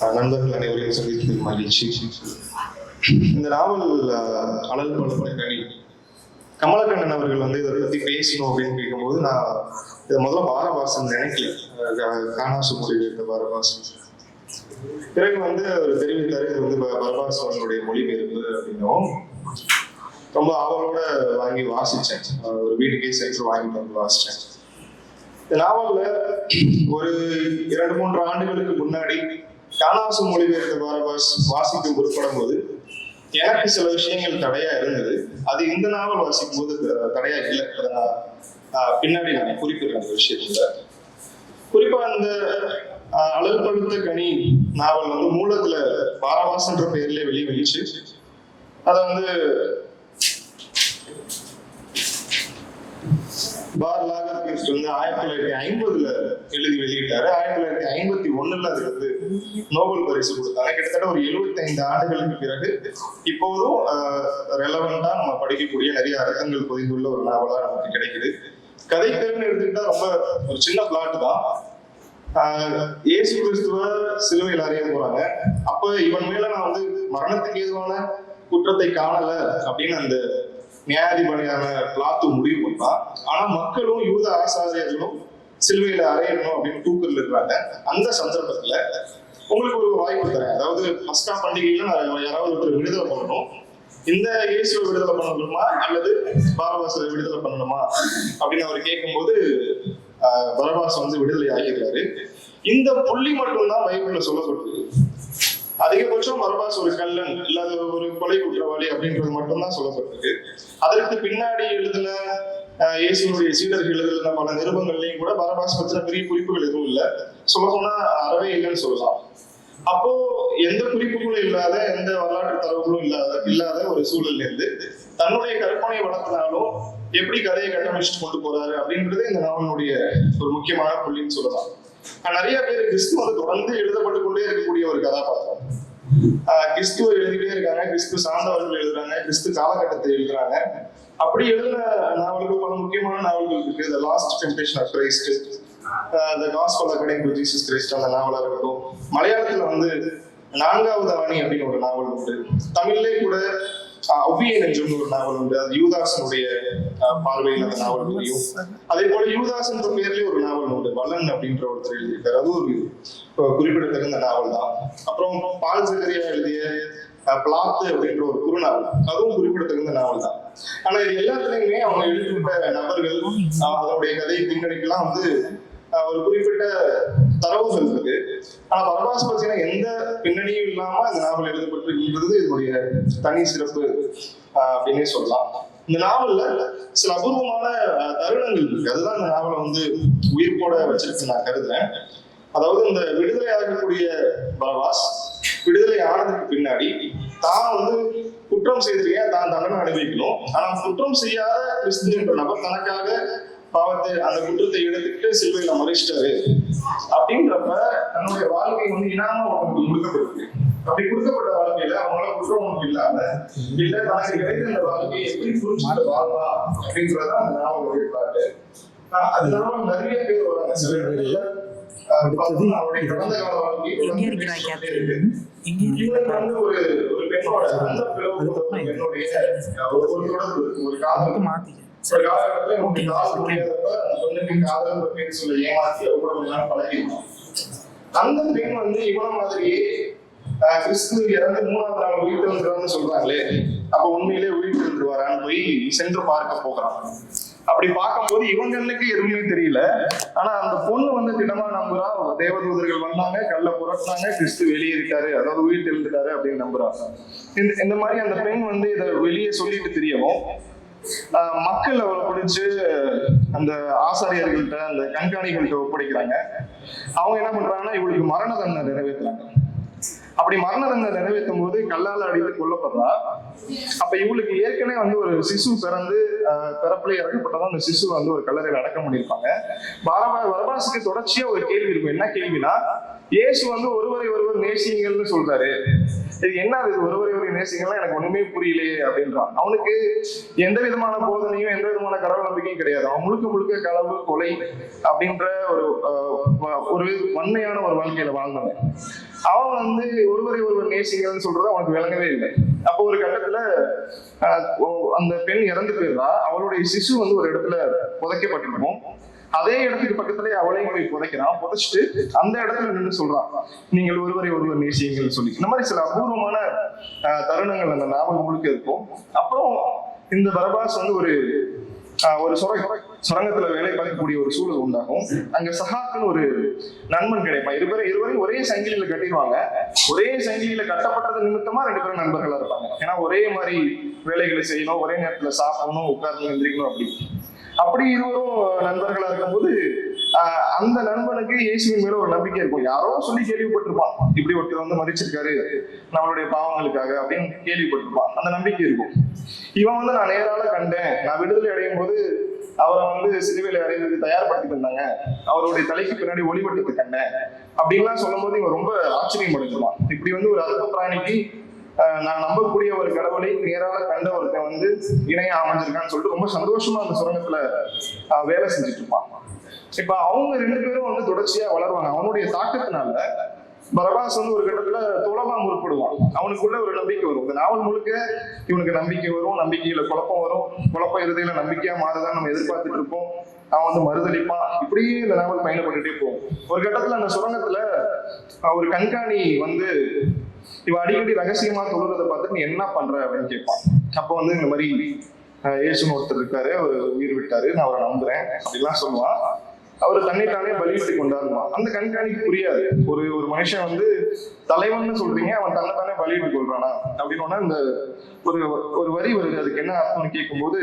நண்பர்கள் அனைவரையும் சந்தித்ததில் மகிழ்ச்சி. இந்த நாவல் அழல் அனல் கனி. கமலக்கண்ணன் அவர்கள் வந்து இதை பத்தி பேசணும் அப்படின்னு கேட்கும்போது நான் இதை முதல்ல பாரபாசன் நினைக்கல. காணாசு மொழிபெயர்த்த பாரபாசன். பிறகு வந்து அவர் தெரிவித்தாரு இது வந்து ப- மொழிபெயர்ப்பு அப்படின்னும். ரொம்ப ஆவலோட வாங்கி வாசிச்சேன். ஒரு வீட்டுக்கே சென்று வாங்கிட்டு வந்து வாசிச்சேன். இந்த நாவல்ல ஒரு இரண்டு மூன்று ஆண்டுகளுக்கு முன்னாடி காலாசு மொழிபெயர்த்த பாரபாஸ் வாசிக்க முற்படும் போது எனக்கு சில விஷயங்கள் தடையா இருந்தது. அது இந்த நாவல் வாசிக்கும் போது தடையா இல்லை. அதை நான், பின்னாடி நான் குறிப்பிடுறேன் அந்த விஷயத்துல. குறிப்பா அந்த ஆஹ், பழுத்த கனி நாவல் வந்து மூலத்துல பாரவாசன்ற பெயர்ல வெளியே வெளிச்சு அதை வந்து பார் லாகர் கிறிஸ்ட் வந்து ஆயிரத்தி தொள்ளாயிரத்தி ஐம்பதுல எழுதி வெளியிட்டாரு. ஆயிரத்தி தொள்ளாயிரத்தி ஐம்பத்தி ஒண்ணுல அதுக்கு வந்து நோபல் பரிசு கொடுத்தாங்க. கிட்டத்தட்ட ஒரு 75 ஆண்டுகளுக்கு பிறகு இப்போதும் ரெலவெண்டா நம்ம படிக்கக்கூடிய நிறைய அர்த்தங்கள் பொதிந்துள்ள ஒரு நாவலா நமக்கு கிடைக்குது. கதை பேருன்னு எடுத்துக்கிட்டா ரொம்ப ஒரு சின்ன பிளாட் தான். ஏசு இயேசு கிறிஸ்துவ சிலுவையில் அறிய போறாங்க. அப்ப இவன் மேல நான் வந்து மரணத்துக்கு ஏதுவான குற்றத்தை காணல அப்படின்னு அந்த நியாயாதிபதியான பிளாத்து முடிவு பண்ணான் ஆனா மக்களும் யூத ஆசாரியர்களும் சிலுவையில அறையணும் அப்படின்னு தூக்கல் இருக்கிறாங்க. அந்த சந்தர்ப்பத்துல உங்களுக்கு ஒரு வாய்ப்பு தரேன். அதாவது பஸ்கா பண்டிகையில யாராவது ஒருத்தர் விடுதலை பண்ணணும். இந்த இயேசுவை விடுதலை பண்ணணுமா? அல்லது பாரவாசரை விடுதலை பண்ணணுமா? அப்படின்னு அவர் கேட்கும்போது ஆஹ், பரபாஸ் வந்து விடுதலை ஆகிறாரு இந்த புள்ளி மட்டும்தான் பைபிள்ல சொல்லப்பட்டிருக்கு அதிகபட்சம் பரபாஸ் ஒரு கல்லன் இல்லாத ஒரு கொலை குற்றவாளி அப்படின்றது மட்டும்தான் சொல்லப்பட்டிருக்கு. அதற்கு பின்னாடி எழுதின இயேசுடைய சீடர்கள் எழுதின பல நிருபங்கள்லையும் கூட பரபாஸ் பற்றின பெரிய குறிப்புகள் எதுவும் இல்லை. சொல்ல போனா அறவே இல்லைன்னு சொல்லலாம். அப்போ எந்த குறிப்புகளும் இல்லாத எந்த வரலாற்று தரவுகளும் இல்லாத இல்லாத ஒரு சூழல்ல இருந்து தன்னுடைய கற்பனை வளர்த்தினாலும் எப்படி கதையை கட்டமைச்சிட்டு கொண்டு போறாரு அப்படின்றது இந்த நாவலுடைய ஒரு முக்கியமான புள்ளின்னு சொல்லலாம். நிறைய பேர் கிறிஸ்து வந்து தொடர்ந்து எழுதப்பட்டு கொண்டே இருக்கக்கூடிய ஒரு கதாபாத்திரம். ஆஹ் கிறிஸ்துவ எழுதிட்டே இருக்காங்க கிறிஸ்து சார்ந்தவர்கள் எழுதுறாங்க கிறிஸ்து காலகட்டத்தை எழுதுறாங்க. அப்படி எழுதின நாவல்கள் பல முக்கியமான நாவல்கள் இருக்கு. The last temptation of Christ the gospel according to Jesus Christ அந்த நாவலா இருக்கட்டும். மலையாளத்துல வந்து நான்காவது ஆணி அப்படின்னு ஒரு நாவல் உண்டு. தமிழ்லே கூட அவ்விய நெஞ்சம்னு ஒரு நாவல் உண்டு. அது யூதாசனுடைய பார்வையில் அந்த நாவல் தெரியும் அதே போல யூதாஸ் என்ற பெயர்லயே ஒரு நாவல் உண்டு. வல்லன் அப்படின்ற ஒருத்தர் எழுதியிருக்காரு. அது ஒரு குறிப்பிடத்தகுந்த நாவல் தான். அப்புறம் பால் சகரியா எழுதிய பிளாத்து அப்படின்ற ஒரு குறுநாவல் அதுவும் குறிப்பிடத்தகுந்த நாவல் தான். ஆனா இது எல்லாத்துலயுமே அவங்க எழுதிவிட்ட நபர்கள் அதனுடைய கதை பின்னணிக்கெல்லாம் வந்து ஒரு குறிப்பிட்ட தரவுகள் இருக்கு ஆனா பரபாஸ் பத்தின எந்த பின்னணியும் இல்லாம இந்த நாவல் எழுதப்பட்டிருக்கின்றது இதனுடைய தனி சிறப்பு அஹ், அப்படின்னே சொல்லலாம். இந்த நாவல்ல சில அபூர்வமான தருணங்கள் இருக்கு. அதுதான் இந்த நாவலை வந்து உயிர்ப்போட வச்சிருக்கு நான் கருதுறேன். அதாவது இந்த விடுதலை ஆகக்கூடிய பலவாஸ் விடுதலை ஆனதுக்கு பின்னாடி தான் வந்து குற்றம் செய்திருக்கேன் தான் தண்டனை அனுபவிக்கணும்? ஆனா குற்றம் செய்யாத கிறிஸ்துன்ற நபர் தனக்காக பாவத்தை அந்த குற்றத்தை எடுத்துக்கிட்டு சிலுவையில மறைச்சிட்டாரு. அப்படின்றப்ப தன்னுடைய வாழ்க்கை வந்து இனாம அவங்களுக்கு கொடுக்கப்பட்டிருக்கு அப்படி கொடுக்கப்பட்ட வாழ்க்கையில அவங்களால குற்றம் ஒன்றும் இல்லாம இல்ல தனக்கு கிடைத்த அந்த வாழ்க்கையை எப்படி புரிஞ்சுட்டு வாழ்வா அப்படின்றத அந்த நாவலுடைய பாட்டு. ஆஹ் அதனால நிறைய பேர் வராங்க. சில பார்த்தோம்னா அவருடைய கடந்த கால வாழ்க்கை எங்க இருக்கிறாய் கேப்டன் எங்க இவனுக்கு வந்து ஒரு ஒரு பெண்ணோட அந்த பிளவு ஒரு பெண்ணுடைய ஒரு ஒரு தொடர்பு ஒரு காதல். மாத்திக்க. ஒரு காலகட்டத்துல உனக்கு காதல் முடியாதப்ப அந்த பொண்ணுக்கு காதல் பேர் சொல்ல ஏமாத்தி அவ கூட கொஞ்ச நாள் பழகிருந்தான் அந்த பெண் வந்து இவன மாதிரியே கிறிஸ்து இறந்து மூணாவது நாள் உயிர் வந்துருவான்னு சொல்றாங்களே அப்ப உண்மையிலே உயிர் வந்துருவாரான்னு போய் சென்று பார்க்க போகிறான். அப்படி பார்க்கும்போது இவங்களுக்கு எதுவுமே தெரியல. ஆனா அந்த பொண்ணு வந்து திடமா நம்புறா. தேவதூதர்கள் வந்தாங்க கல்ல புரட்டினாங்க கிறிஸ்து வெளியே இருக்காரு அதாவது உயிர் தெழுந்துட்டாரு அப்படின்னு நம்புறா இந்த இந்த மாதிரி அந்த பெண் வந்து இதை வெளியே சொல்லிட்டு தெரியவும் மக்கள் அவரை பிடிச்சு அந்த ஆசாரியர்கள்ட்ட அந்த கண்காணிகள்கிட்ட ஒப்படைக்கிறாங்க. அவங்க என்ன பண்றாங்கன்னா இவளுக்கு மரண தண்டனை நிறைவேற்றுறாங்க அப்படி மரண தண்டனை நிறைவேற்றும் போது கல்லால் அடித்து கொல்லப்படுறா. அப்ப இவளுக்கு ஏற்கனவே வந்து ஒரு சிசு பிறந்து பிறப்புல இறக்கப்பட்டதான் அந்த சிசு வந்து ஒரு கல்லறையில் அடக்கம் பண்ணியிருப்பாங்க. வரபா வரபாசுக்கு தொடர்ச்சியா ஒரு கேள்வி இருக்கும். என்ன கேள்வினா இயேசு வந்து ஒருவரை ஒருவர் நேசிங்கள்னு சொல்றாரு. இது என்ன அது ஒருவரை ஒருவர் நேசிங்கள்லாம் எனக்கு ஒண்ணுமே புரியலையே அப்படின்றான். அவனுக்கு எந்த விதமான போதனையும் எந்த விதமான கடவுள் நம்பிக்கையும் கிடையாது. அவன் முழுக்க முழுக்க களவு கொலை அப்படின்ற ஒரு ஒரு வன்மையான ஒரு வாழ்க்கையில வாழ்ந்தவன். அவன் வந்து ஒருவரை ஒருவர் நேசிங்கள்னு சொல்றது அவனுக்கு விளங்கவே இல்லை. அப்போ ஒரு கட்டத்துல ஓ- அந்த பெண் இறந்து போயிடுறா. அவளுடைய சிசு வந்து ஒரு இடத்துல புதைக்கப்பட்டிருக்கும். அதே இடத்துக்கு பக்கத்துல அவளையும் போய் புதைக்கிறான். புதைச்சிட்டு அந்த இடத்துல நின்று சொல்றான். நீங்கள் ஒருவரை ஒருவர் நேசியுங்கள் சொல்லி. இந்த மாதிரி சில அபூர்வமான தருணங்கள் அந்த நாவல் முழுக்க இருக்கும். அப்புறம் இந்த பரபாஸ் வந்து ஒரு ஒரு சுர சுரங்கத்துல வேலை பார்க்கக்கூடிய ஒரு சூழல் உண்டாகும். அங்க சஹாக்குன்னு ஒரு நண்பன் கிடைப்பான். இருவரும் இருவரையும் ஒரே சங்கிலியில கட்டிடுவாங்க. ஒரே சங்கிலியில கட்டப்பட்டது நிமித்தமா ரெண்டு பேரும் நண்பர்களா இருப்பாங்க. ஏன்னா ஒரே மாதிரி வேலைகளை செய்யணும் ஒரே நேரத்துல சாப்பிடணும் உட்கார்ந்து எந்திரிக்கணும் அப்படி. அப்படி இருவரும் நண்பர்களா இருக்கும்போது அந்த நண்பனுக்கு இயேசுவின் மேல ஒரு நம்பிக்கை இருக்கும். யாரோ சொல்லி கேள்விப்பட்டிருப்பான். இப்படி ஒருத்தர் வந்து மதிச்சிருக்காரு நம்மளுடைய பாவங்களுக்காக அப்படின்னு கேள்விப்பட்டிருப்பான். அந்த நம்பிக்கை இருக்கும். இவன் வந்து நான் நேரால கண்டேன். நான் விடுதலை அடையும் போது அவரை வந்து சிலுவையில் அடைவதற்கு தயார்படுத்தி தந்தாங்க அவருடைய தலைக்கு பின்னாடி ஒளிவட்டத்தை கண்டேன். அப்படின்லாம் சொல்லும் போது இவன் ரொம்ப ஆச்சரியம் அடைஞ்சிருவான் இப்படி வந்து ஒரு அற்ப பிராணிக்கு நான் நம்பக்கூடிய ஒரு கடவுளை நேரால கண்ட ஒருத்தன் வந்து இணைய அமைஞ்சிருக்கான்னு சொல்லிட்டு ரொம்ப சந்தோஷமா அந்த சுரங்கத்துல வேலை செஞ்சுட்டு இருப்பான். இப்ப அவங்க ரெண்டு பேரும் வந்து தொடர்ச்சியா வளருவாங்க. அவனுடைய தாக்கத்தினால பரபாஸ் வந்து ஒரு கட்டத்துல தொலைவா முற்படுவான். அவனுக்குள்ள ஒரு நம்பிக்கை வரும். இந்த நாவல் முழுக்க இவனுக்கு நம்பிக்கை வரும் நம்பிக்கையில குழப்பம் வரும். குழப்பம் இறுதியில நம்பிக்கையா மாறுதான் நம்ம எதிர்பார்த்துட்டு இருப்போம். அவன் வந்து மறுதளிப்பான். இப்படியே இந்த நாவல் பயணப்பட்டுட்டே போகும். ஒரு கட்டத்துல அந்த சுரங்கத்துல ஒரு கண்காணி வந்து இவன் அடிக்கடி ரகசியமா தொழுறதை பார்த்து நீ என்ன பண்ற அப்படின்னு கேட்பான். அப்போ வந்து இந்த மாதிரி ஆஹ் இயேசுன்னு ஒருத்தர் இருக்காரு அவர் உயிர் விட்டாரு நான் அவரை நம்புறேன் அப்படிலாம் சொல்லுவான். அவர் தன்னைத்தானே பலியிட்டு கொண்டாடுவான். அந்த கண்காணிக்கு புரியாது. ஒரு ஒரு மனுஷன் வந்து தலைவன் சொல்றீங்க அவன் தன்னைத்தானே பலியிட்டு கொள்றானா? அப்படின்னு இந்த ஒரு ஒரு வரி வருது. அதுக்கு என்ன அர்த்தம்னு கேட்கும்போது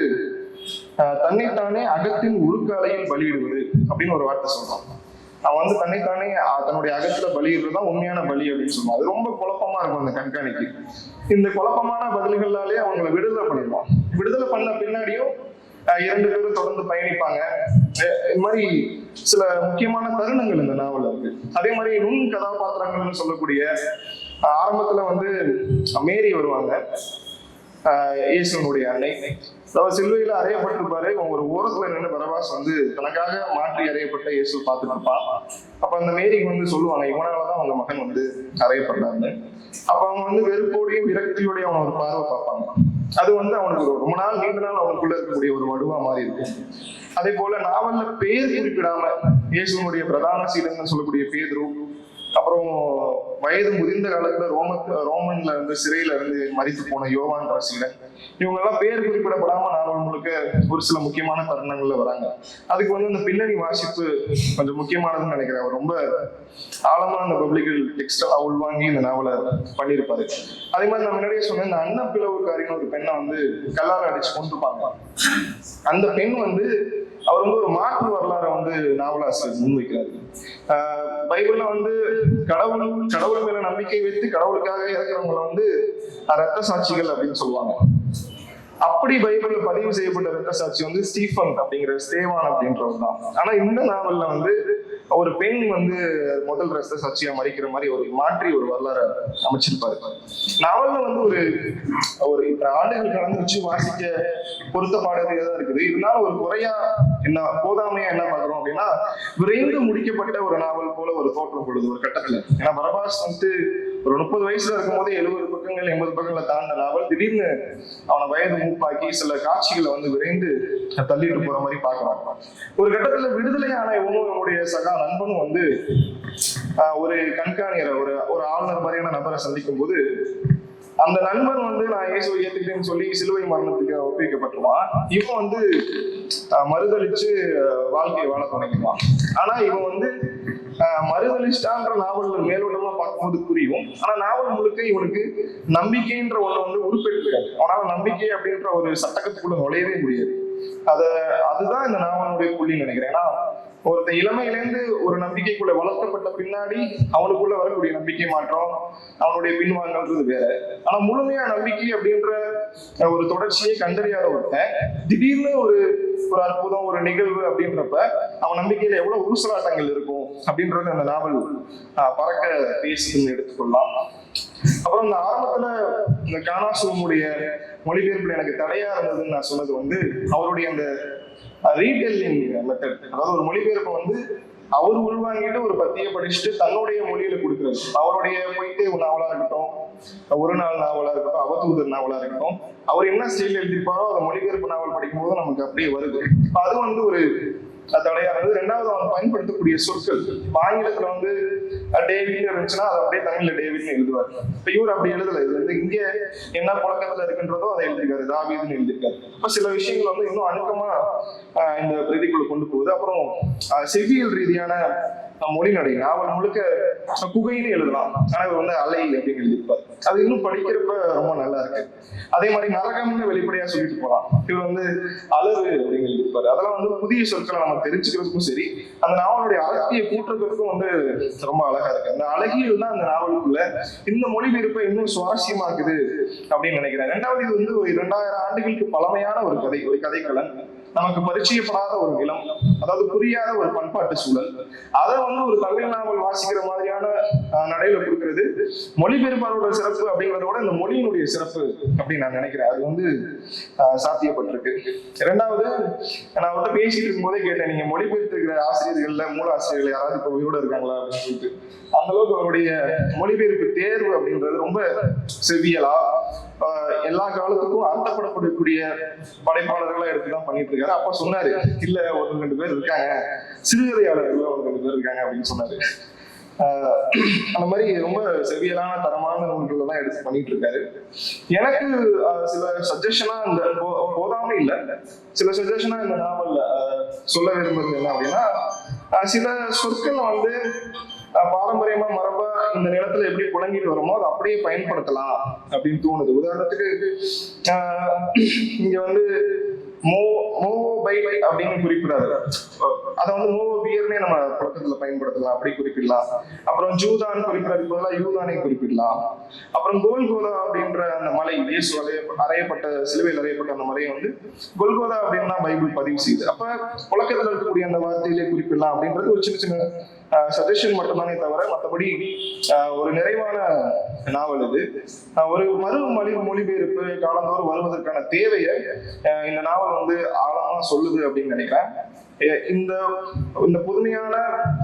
ஆஹ் தன்னைத்தானே அகத்தின் உருக்காலையில் பலியிடுவது அப்படின்னு ஒரு வார்த்தை சொல்றான். அவன் வந்து தன்னைத்தானே தன்னுடைய அகத்துல பலியிடுறதுதான் உண்மையான பலி அப்படின்னு சொல்லுவான். அது ரொம்ப குழப்பமா இருக்கும் அந்த கண்காணிக்கு. இந்த குழப்பமான பதில்களாலே அவங்களை விடுதலை பண்ணிடுவான். விடுதலை பண்ண பின்னாடியும் இரண்டு பேரும் தொடர்ந்து பயணிப்பாங்க. இது மாதிரி சில முக்கியமான தருணங்கள் இந்த நாவல் இருக்கு. அதே மாதிரி நுண் கதாபாத்திரங்கள்னு சொல்லக்கூடிய ஆரம்பத்துல வந்து மேரி வருவாங்க. இயேசுனுடைய அன்னை. அவர் சிலுவையில அறையப்பட்டிருப்பாரு. ஒரு ஓரத்துல நின்று பரபாஸ் வந்து தனக்காக மாற்றி அறையப்பட்ட இயேசு பார்த்துட்டு இருப்பான் அப்ப அந்த மேரிக்கு வந்து சொல்லுவாங்க இவனாலதான் அவங்க மகன் வந்து அறையப்பட்டாங்க அப்ப அவங்க வந்து வெறுப்போடையும் விரக்தியோடையும் அவன் ஒரு பார்வை பார்ப்பாங்க அது வந்து அவனுக்கு ரொம்ப நாள் நீண்ட நாள் அவனுக்குள்ள இருக்கக்கூடிய ஒரு வடுவா மாதிரி இருக்கும். அதே போல நாவல்ல பேர் குறிப்பிடாம இயேசுனுடைய பிரதான சீடன்னு சொல்லக்கூடிய பேதரும் அப்புறம் வயது முதிர்ந்த காலத்துல ரோம ரோமன்ல இருந்து சிறையில இருந்து மறித்து போன யோவான் ரசீலன் இவங்க எல்லாம் பேர் குறிப்பிடப்படாம நாவல் முழுக்க ஒரு சில முக்கியமான தருணங்கள்ல வராங்க. அதுக்கு வந்து இந்த பின்னணி வாசிப்பு கொஞ்சம் முக்கியமானதுன்னு நினைக்கிறேன். அவர் ரொம்ப ஆழமா அந்த பப்ளிகல் டெக்ஸ்டா உள்வாங்கி இந்த நாவலை பண்ணியிருப்பாரு. அதே மாதிரி நான் முன்னாடியே சொன்னேன் இந்த அண்ணப்பிளவுக்காரின்னு ஒரு பெண்ணை வந்து கல்லார அடிச்சு கொண்டுப்பாங்க அந்த பெண் வந்து அவர் வந்து ஒரு மாற்று வரலாறை வந்து நாவலாசிரியர் முன்வைக்கிறாரு. பைபிள்ல வந்து கடவுள் கடவுள் மேல நம்பிக்கை வைத்து கடவுளுக்காக இறக்குறவங்களை வந்து ரத்த சாட்சிகள் அப்படின்னு சொல்லுவாங்க. அப்படி பைபிள்ல பதிவு செய்யப்பட்ட ரத்த சாட்சி வந்து ஸ்டீஃபன் அப்படிங்கிற ஸ்தேவான் அப்படின்றவர் தான். ஆனா இந்த நாவல்ல வந்து ஒரு பெண் வந்து முதல் ரத்த சாட்சியா மறிக்கிற மாதிரி ஒரு மாற்றி ஒரு வரலாறு அமைச்சிருப்பாரு. நாவல்ல வந்து ஒரு ஒரு ஆண்டுகள் கடந்து வச்சு வாசிக்க பொருத்தப்பாடு தான் இருக்குது. இருந்தாலும் ஒரு குறையா என்ன போதாமையா என்ன பாக்குறோம் அப்படின்னா விரைந்து முடிக்கப்பட்ட ஒரு நாவல் போல ஒரு தோற்றம் பொழுது ஒரு கட்டத்துல. ஏன்னா பரபாஸ் வந்துட்டு ஒரு முப்பது வயசுல இருக்கும்போது எழுபது பக்கங்கள் எண்பது பக்கங்களை தாண்ட நாவல் திடீர்னு அவனை வயது மூப்பாக்கி சில காட்சிகளை வந்து விரைந்து தள்ளிட்டு போற மாதிரி பாக்குறாங்க ஒரு கட்டத்துல விடுதலையான இவனும் நம்முடைய சகா நண்பனும் வந்து ஆஹ், ஒரு கண்காணியரை ஒரு ஒரு ஆளுநர் மாதிரியான நபரை சந்திக்கும் போது அந்த நண்பன் வந்து நான் இயேசுவை ஏத்துக்கிட்டேன்னு சொல்லி சிலுவை மரணத்துக்கு ஒப்புவிக்கப்பட்டுவான் இவன் வந்து மறுதளிச்சு வாழ்க்கையை வாழ தொடங்கிடுவான். ஆனா இவன் வந்து ஆஹ், நாவல்கள் நாவல் மேலோட்டமா பார்க்கும்போது புரியும். ஆனா நாவல் முழுக்க இவனுக்கு நம்பிக்கைன்ற ஒண்ணு வந்து உருப்பெற்றிருக்காது அவனால நம்பிக்கை அப்படின்ற ஒரு சட்டகத்துக்குள்ள நுழையவே முடியாது. அத அதுதான் இந்த நாவலுடைய புள்ளி நினைக்கிறேன். ஏன்னா ஒருத்தன் இளமையிலேருந்து ஒரு நம்பிக்கைக்குள்ள வளர்க்கப்பட்ட பின்னாடி அவனுக்குள்ள வரக்கூடிய நம்பிக்கை மாற்றம் அவனுடைய பின்வாங்கன்றது வேற. ஆனா முழுமையா நம்பிக்கை அப்படின்ற ஒரு தொடர்ச்சியை கண்டறியாத ஒருத்தன் திடீர்னு ஒரு ஒரு அற்புதம் ஒரு நிகழ்வு அப்படின்றப்ப அவன் நம்பிக்கையில எவ்வளவு உருசலாட்டங்கள் இருக்கும் அப்படின்றது அந்த நாவல் பறக்க பேசுன்னு எடுத்துக்கொள்ளலாம். அப்புறம் இந்த ஆரம்பத்துல இந்த காணாசுவமுடைய மொழிபெயர்ப்புல எனக்கு தடையா இருந்ததுன்னு நான் சொன்னது வந்து அவருடைய அந்த ரீடெல்லிங் மெத்தட் அதாவது ஒரு மொழிபெயர்ப்பு வந்து அவர் உள்வாங்கிட்டு ஒரு பத்தியை படிச்சுட்டு தன்னுடைய மொழியில கொடுக்குறது. அவருடைய போயிட்டு ஒரு நாவலா இருக்கட்டும் ஒரு நாள் நாவலா இருக்கட்டும் அவதூதர் நாவலா இருக்கட்டும் அவர் என்ன ஸ்டைல் எழுதியிருப்பாரோ அதை மொழிபெயர்ப்பு நாவல் படிக்கும்போது நமக்கு அப்படியே வருது. அது வந்து ஒரு தடையா இருந்தது ரெண்டாவது அவன் பயன்படுத்தக்கூடிய சொற்கள். ஆங்கிலத்துல வந்து டேவிட் இருந்துச்சுன்னா அது அப்படியே தமிழ்ல டேவிட்னு எழுதுவார். இப்ப இவர் அப்படி எழுதல. இது வந்து இங்க என்ன புழக்கத்துல இருக்குன்றதோ அதை எழுதிருக்காரு தாவீதுன்னு எழுதியிருக்காரு. அப்ப சில விஷயங்கள் வந்து இன்னும் அணுக்கமா இந்த பிரதிக்குள்ள கொண்டு போகுது. அப்புறம் செவ்வியல் ரீதியான மொழிநடை நாவல் முழுக்க குகைன்னு எழுதலாம். ஆனா வந்து அலை அப்படின்னு எழுதியிருப்பார். அது இன்னும் படிக்கிறப்ப ரொம்ப நல்லா இருக்கு. அதே மாதிரி நரகம்னு வெளிப்படையா சொல்லிட்டு போலாம். இவர் வந்து அளவு அப்படின்னு எழுதியிருப்பாரு. அதெல்லாம் வந்து புதிய சொற்களை நம்ம தெரிஞ்சுக்கிறதுக்கும் சரி அந்த நாவலுடைய அழகிய கூட்டுறதுக்கும் வந்து ரொம்ப அழகா இருக்கு. அந்த அழகியல் தான் அந்த நாவலுக்குள்ள இந்த மொழிபெயர்ப்பை இன்னும் சுவாரஸ்யமா இருக்குது அப்படின்னு நினைக்கிறேன். ரெண்டாவது இது வந்து ஒரு இரண்டாயிரம் ஆண்டுகளுக்கு பழமையான ஒரு கதை ஒரு கதைக்களன் நமக்கு பரிச்சயப்படாத ஒரு நிலம் அதாவது புரியாத ஒரு பண்பாட்டு சூழல். அதை வந்து ஒரு தமிழ் நாவல் வாசிக்கிற மாதிரியான நடையில கொடுக்கிறது. மொழிபெயர்ப்பாளரோட சிறப்பு அப்படிங்கிறத விட இந்த மொழியினுடைய சிறப்பு அப்படின்னு நான் நினைக்கிறேன். அது வந்து சாத்தியப்பட்டிருக்கு. இரண்டாவது நான் அவர்கிட்ட பேசிட்டு இருக்கும்போதே கேட்டேன் நீங்க மொழிபெயர்த்திருக்கிற ஆசிரியர்கள்ல மூல ஆசிரியர்கள் யாராவது இப்போ உயிரோட இருக்காங்களா? அப்படின்னு சொல்லிட்டு. அந்த அளவுக்கு அவருடைய மொழிபெயர்ப்பு தேர்வு அப்படின்றது ரொம்ப செவியலா எல்லா காலத்துக்கும் அர்த்தப்படப்படக்கூடிய படைப்பாளர்களா எடுத்துதான் பண்ணிட்டு இருக்காரு அப்ப சொன்னாரு இல்ல ஒரு ரெண்டு பேர் இருக்காங்க. சிறுகதையாளர்கள் ஒரு ரெண்டு பேர் இருக்காங்க அப்படின்னு சொன்னாரு. ஆஹ் அந்த மாதிரி ரொம்ப செவியலான தரமான நூல்கள் தான் எடுத்து பண்ணிட்டு இருக்காரு எனக்கு சில சஜஷனா இந்த போதாம போதாமை இல்ல. சில சஜஷனா இந்த நாவல்ல சொல்ல விரும்புறது என்ன அப்படின்னா சில சொற்கள் வந்து பாரம்பரியமா மரபா இந்த நிலத்துல எப்படி புழங்கிட்டு வருமோ அதை அப்படியே பயன்படுத்தலாம் அப்படின்னு தோணுது. உதாரணத்துக்கு இங்க வந்து மோ மோவோ அப்படின்னு குறிப்பிடாது. அதை வந்து நோவோ பியர்னே நம்ம புழக்கத்துல பயன்படுத்தலாம். அப்படி குறிப்பிடலாம். அப்புறம் ஜூதான் குறிப்பிடறதுக்கு பதிலாக யூதானை குறிப்பிடலாம். அப்புறம் கோல்கோதா அப்படின்ற அந்த மலை இயேசு அறைய அறையப்பட்ட சிலுவையில் அறையப்பட்ட அந்த மலையை வந்து கோல்கோதா அப்படின்னு தான் பைபிள் பதிவு செய்யுது. அப்ப புழக்கத்துல இருக்கக்கூடிய அந்த வார்த்தையிலே குறிப்பிடலாம் அப்படின்றது ஒரு சின்ன சின்ன சஜஷன் மட்டும்தானே தவிர மற்றபடி ஒரு நிறைவான நாவல் இது. ஒரு மறு மொழி மொழிபெயர்ப்பு காலந்தோறும் வருவதற்கான தேவையை இந்த நாவல் வந்து ஆழமா சொல்லுது அப்படின்னு நினைக்கிறேன். இந்த இந்த புதுமையான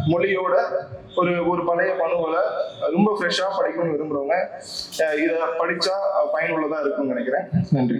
மொழியோட ஒரு ஒரு பழைய பணுவலை ரொம்ப ஃப்ரெஷ்ஷா படிக்கணும்னு விரும்புறவங்க இதை படிச்சா பயனுள்ளதா இருக்கும்னு நினைக்கிறேன். நன்றி.